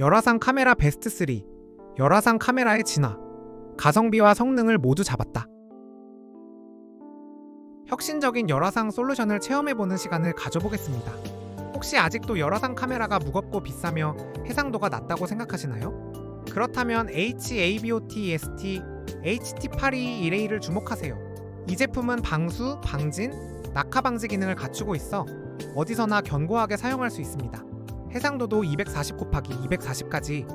열화상 카메라 베스트 3. 열화상 카메라의 진화. 가성비와 성능을 모두 잡았다. 혁신적인 열화상 솔루션을 체험해보는 시간을 가져보겠습니다. 혹시 아직도 열화상 카메라가 무겁고 비싸며 해상도가 낮다고 생각하시나요? 그렇다면 HABOT-ST HT82 이레이를 주목하세요. 이 제품은 방수, 방진, 낙하 방지 기능을 갖추고 있어 어디서나 견고하게 사용할 수 있습니다. 해상도도 240 곱하기 240까지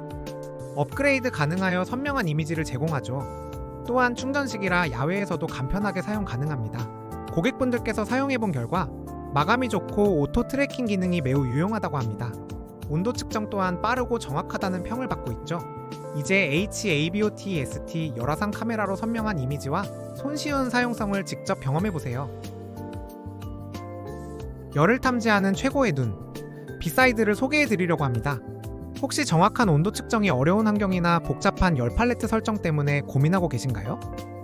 업그레이드 가능하여 선명한 이미지를 제공하죠. 또한 충전식이라 야외에서도 간편하게 사용 가능합니다. 고객분들께서 사용해본 결과 마감이 좋고 오토 트래킹 기능이 매우 유용하다고 합니다. 온도 측정 또한 빠르고 정확하다는 평을 받고 있죠. 이제 HABOT-ST 열화상 카메라로 선명한 이미지와 손쉬운 사용성을 직접 경험해보세요. 열을 탐지하는 최고의 눈, 비사이드를 소개해드리려고 합니다. 혹시 정확한 온도 측정이 어려운 환경이나 복잡한 열 팔레트 설정 때문에 고민하고 계신가요?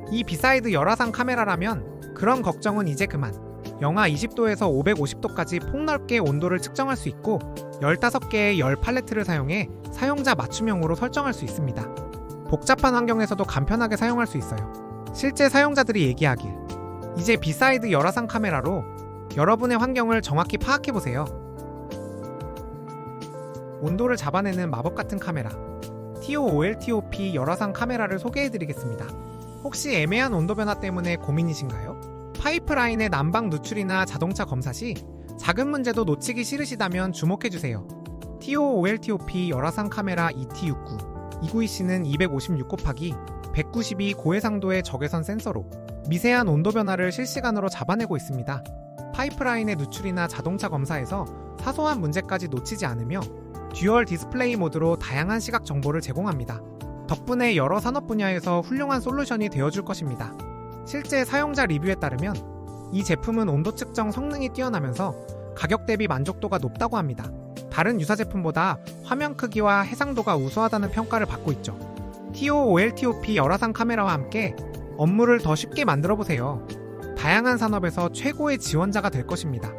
이 비사이드 열화상 카메라라면 그런 걱정은 이제 그만. 영하 20도에서 550도까지 폭넓게 온도를 측정할 수 있고 15개의 열 팔레트를 사용해 사용자 맞춤형으로 설정할 수 있습니다. 복잡한 환경에서도 간편하게 사용할 수 있어요. 실제 사용자들이 얘기하길 이제 비사이드 열화상 카메라로 여러분의 환경을 정확히 파악해 보세요. 온도를 잡아내는 마법 같은 카메라 TOOLTOP 열화상 카메라를 소개해 드리겠습니다. 혹시 애매한 온도 변화 때문에 고민이신가요? 파이프라인의 난방 누출이나 자동차 검사 시 작은 문제도 놓치기 싫으시다면 주목해 주세요. TOOLTOP 열화상 카메라 ET69 이구이씨는 256 곱하기 192 고해상도의 적외선 센서로 미세한 온도 변화를 실시간으로 잡아내고 있습니다. 파이프라인의 누출이나 자동차 검사에서 사소한 문제까지 놓치지 않으며 듀얼 디스플레이 모드로 다양한 시각 정보를 제공합니다. 덕분에 여러 산업 분야에서 훌륭한 솔루션이 되어줄 것입니다. 실제 사용자 리뷰에 따르면 이 제품은 온도 측정 성능이 뛰어나면서 가격 대비 만족도가 높다고 합니다. 다른 유사 제품보다 화면 크기와 해상도가 우수하다는 평가를 받고 있죠. TOOLTOP 열화상 카메라와 함께 업무를 더 쉽게 만들어 보세요. 다양한 산업에서 최고의 지원자가 될 것입니다.